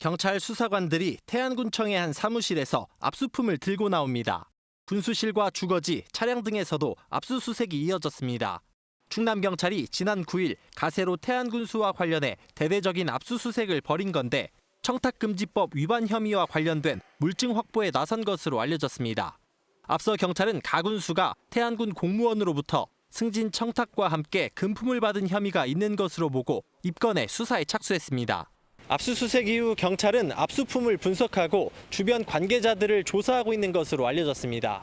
경찰 수사관들이 태안군청의 한 사무실에서 압수품을 들고 나옵니다. 군수실과 주거지, 차량 등에서도 압수수색이 이어졌습니다. 충남경찰이 지난 9일 가세로 태안군수와 관련해 대대적인 압수수색을 벌인 건데 청탁금지법 위반 혐의와 관련된 물증 확보에 나선 것으로 알려졌습니다. 앞서 경찰은 가군수가 태안군 공무원으로부터 승진 청탁과 함께 금품을 받은 혐의가 있는 것으로 보고 입건해 수사에 착수했습니다. 압수수색 이후 경찰은 압수품을 분석하고 주변 관계자들을 조사하고 있는 것으로 알려졌습니다.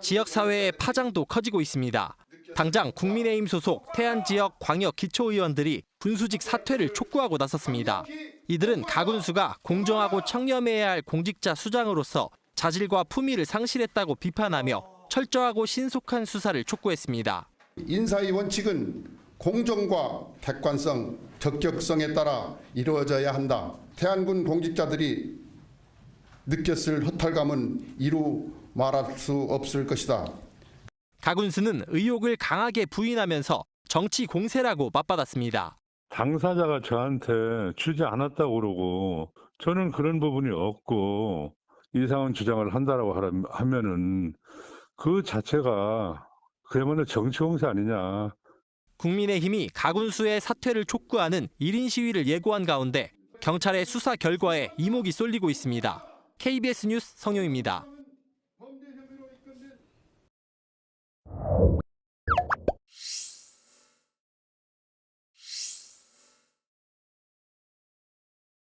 지역 사회의 파장도 커지고 있습니다. 당장 국민의힘 소속 태안 지역 광역 기초의원들이 군수직 사퇴를 촉구하고 나섰습니다. 이들은 가군수가 공정하고 청렴해야 할 공직자 수장으로서 자질과 품위를 상실했다고 비판하며 철저하고 신속한 수사를 촉구했습니다. 인사의 원칙은 공정과 객관성, 적격성에 따라 이루어져야 한다. 태안군 공직자들이 느꼈을 허탈감은 이루 말할 수 없을 것이다. 가군수는 의혹을 강하게 부인하면서 정치 공세라고 맞받았습니다. 당사자가 저한테 주지 않았다고 그러고 저는 그런 부분이 없고 이상한 주장을 한다라고 하면은 그 자체가 그야말로 정치 공세 아니냐. 국민의힘이 가군수의 사퇴를 촉구하는 1인 시위를 예고한 가운데 경찰의 수사 결과에 이목이 쏠리고 있습니다. KBS 뉴스 성용입니다.